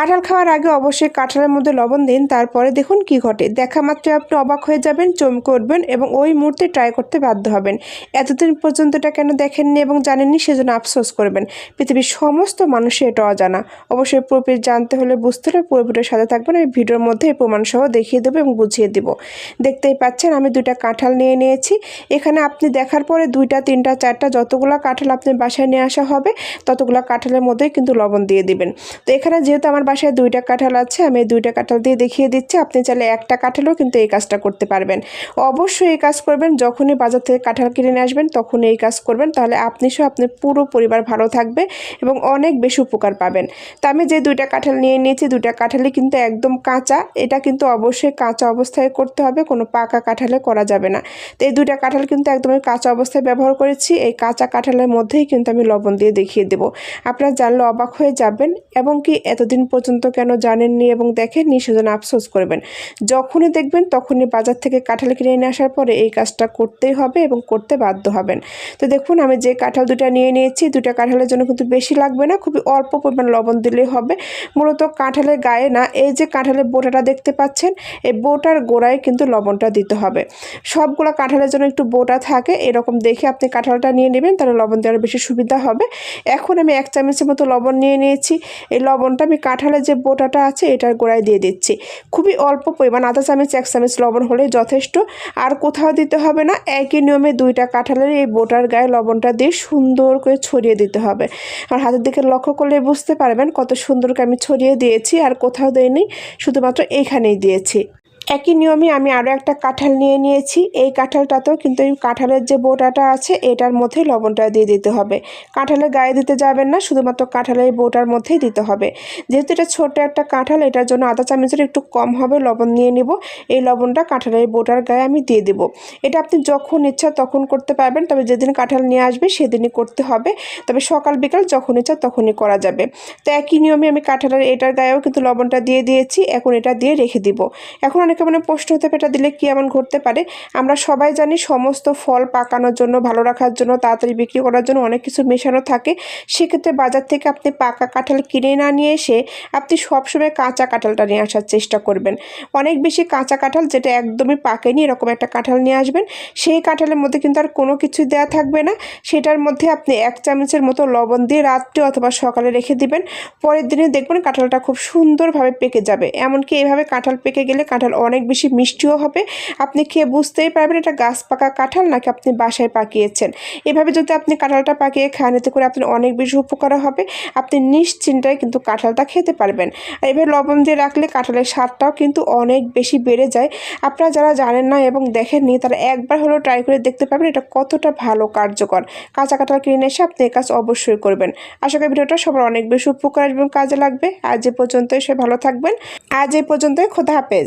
কাঁঠাল খাওয়ার আগে অবশ্যই কাঁঠালের মধ্যে লবণ দিন, তারপরে দেখুন কি ঘটে। দেখা মাত্র আপনি অবাক হয়ে যাবেন চমকে উঠবেন এবং ওই মুহূর্তে ট্রাই করতে বাধ্য হবেন। এতদিন পর্যন্ত এটা কেন দেখেননি এবং জানেননি সেজন্য আফসোস করবেন। পৃথিবীর সমস্ত মানুষের এটা অজানা। অবশ্যই পুরোপুরি জানতে হলে বুঝতে হলে পুরো ভিডিওর সাথে থাকবেন, আমি ভিডিওর মধ্যে এই প্রমাণসহ দেখিয়ে দেবো এবং বুঝিয়ে দেব। দেখতেই পাচ্ছেন, আমি দুইটা কাঁঠাল নিয়ে নিয়েছি। এখানে আপনি দেখার পরে দুইটা, তিনটা, চারটা যতগুলো কাঁঠাল আপনি বাসায় নিয়ে আসা হবে, ততগুলো কাঁঠালের মধ্যেই কিন্তু লবণ দিয়ে দিবেন। তো এখানে যেহেতু আমার বাসায় দুইটা কাঁঠাল আছে, আমি দুইটা কাঁঠাল দিয়ে দেখিয়ে দিচ্ছি। আপনি চাইলে একটা কাঁঠালও কিন্তু এই কাজটা করতে পারবেন। অবশ্যই এই কাজ করবেন, যখনই বাজার থেকে কাঁঠাল কিনে নিয়ে আসবেন, তখনই এই কাজ করবেন। তাহলে আপনি সহ আপনার পুরো পরিবার ভালো থাকবে এবং অনেক বেশি উপকার পাবেন। তো আমি যে দুইটা কাঁঠাল নিয়ে নিয়েছি, দুইটা কাঁঠালই কিন্তু একদম কাঁচা। এটা কিন্তু অবশ্যই কাঁচা অবস্থায় করতে হবে, কোনো পাকা কাঁঠালে করা যাবে না। তো এই দুইটা কাঁঠাল কিন্তু একদমই কাঁচা অবস্থায় ব্যবহার করেছি। এই কাঁচা কাঁঠালের মধ্যেই কিন্তু আমি লবণ দিয়ে দেখিয়ে দেবো। আপনারা জানলে অবাক হয়ে যাবেন এবং কি এতদিন পর্যন্ত কেন জানেননি এবং দেখেননি সেজন্য আফসোস করবেন। যখনই দেখবেন তখনই বাজার থেকে কাঁঠাল কিনে নিয়ে আসার পরে এই কাজটা করতেই হবে এবং করতে বাধ্য হবেন। তো দেখুন, আমি যে কাঁঠাল দুটা নিয়ে নিয়েছি, দুটা কাঁঠালের জন্য কিন্তু বেশি লাগবে না, খুবই অল্প পরিমাণ লবণ দিলেই হবে। মূলত কাঁঠালের গায়ে না, এই যে কাঁঠালের বোটাটা দেখতে পাচ্ছেন, এই বোটার গোড়ায় কিন্তু লবণটা দিতে হবে। সবগুলো কাঁঠালের জন্য একটু বোটা থাকে, এরকম দেখে আপনি কাঁঠালটা নিয়ে নেবেন, তাহলে লবণ দেওয়ার বেশি সুবিধা হবে। এখন আমি এক চামচের মতো লবণ নিয়ে নিয়েছি, এই লবণটা আমি কাঁঠালের যে বোটাটা আছে এটার গোড়ায় দিয়ে দিচ্ছি। খুবই অল্প পরিমাণ আধা চামচ, এক চামচ লবণ হলে যথেষ্ট। আর কোথাও দিতে হবে না, একই নিয়মে দুইটা কাঁঠালের এই বোটার গায়ে লবণটা দিয়ে সুন্দর করে ছড়িয়ে দিতে হবে। আর হাতের দিকে লক্ষ্য করলে বুঝতে পারবেন কত সুন্দর করে আমি ছড়িয়ে দিয়েছি আর কোথাও দেয়নি শুধুমাত্র এইখানেই দিয়েছি। একই নিয়মে আমি আরও একটা কাঁঠাল নিয়ে নিয়েছি। এই কাঁঠালটাতেও কিন্তু এই কাঁঠালের যে বোটাটা আছে, এটার মধ্যেই লবণটা দিয়ে দিতে হবে। কাঁঠালের গায়ে দিতে যাবেন না, শুধুমাত্র কাঁঠালের বোটার মধ্যেই দিতে হবে। যেহেতু এটা ছোট একটা কাঁঠাল, এটার জন্য আধা চামচের একটু কম হবে, লবণ নিয়ে নিব। এই লবণটা কাঁঠালের বোটার গায়ে আমি দিয়ে দেবো। এটা আপনি যখন ইচ্ছা তখন করতে পারবেন, তবে যেদিন কাঁঠাল নিয়ে আসবে সেদিনই করতে হবে। তবে সকাল, বিকাল যখন ইচ্ছা তখনই করা যাবে। তো একই নিয়মে আমি কাঁঠালের, এটার গায়েও কিন্তু লবণটা দিয়ে দিয়েছি। এখন এটা দিয়ে রেখে দিব। এখন অনেকে মানে প্রশ্ন হতে পেটা দিলে কি এমন ঘটতে পারে? আমরা সবাই জানি সমস্ত ফল পাকানোর জন্য, ভালো রাখার জন্য, তাড়াতাড়ি বিক্রি করার জন্য অনেক কিছু মেশানো থাকে। সেক্ষেত্রে বাজার থেকে আপনি পাকা কাঁঠাল কিনে না নিয়ে এসে আপনি সবসময় কাঁচা কাঁঠালটা নিয়ে আসার চেষ্টা করবেন। অনেক বেশি কাঁচা কাঁঠাল যেটা একদমই পাকেনি, এরকম একটা কাঁঠাল নিয়ে আসবেন। সেই কাঁঠালের মধ্যে কিন্তু আর কোনো কিছু দেওয়া থাকবে না। সেটার মধ্যে আপনি এক চামচের মতো লবণ দিয়ে রাত্রে অথবা সকালে রেখে দিবেন। পরের দিনে দেখবেন কাঁঠালটা খুব সুন্দরভাবে পেকে যাবে। এমনকি এভাবে কাঁঠাল পেকে গেলে কাঁঠাল অনেক বেশি মিষ্টিও হবে। আপনি খেয়ে বুঝতেই পারবেন এটা গাছ পাকা কাঁঠাল নাকি আপনি বাসায় পাকিয়েছেন। এভাবে যদি আপনি কাঁঠালটা পাকিয়ে খান, এতে করে আপনার অনেক বেশি উপকার হবে। আপনি নিশ্চিন্তায় কিন্তু কাঁঠালটা খেতে পারবেন। আর এভাবে লবণ দিয়ে রাখলে কাঁঠালের স্বাদটাও কিন্তু অনেক বেশি বেড়ে যায়। আপনারা যারা জানেন না এবং দেখেননি, তারা একবার হলেও ট্রাই করে দেখতে পারবেন এটা কতটা ভালো, কার্যকর। কাঁচা কাঁঠাল কিনে এসে আপনি এই কাজ অবশ্যই করবেন। আশা করি ভিডিওটা সবার অনেক বেশি উপকার এবং কাজে লাগবে। আজ এ পর্যন্তই সে ভালো থাকবেন। আজ এই পর্যন্তই, খোদা হাফেজ।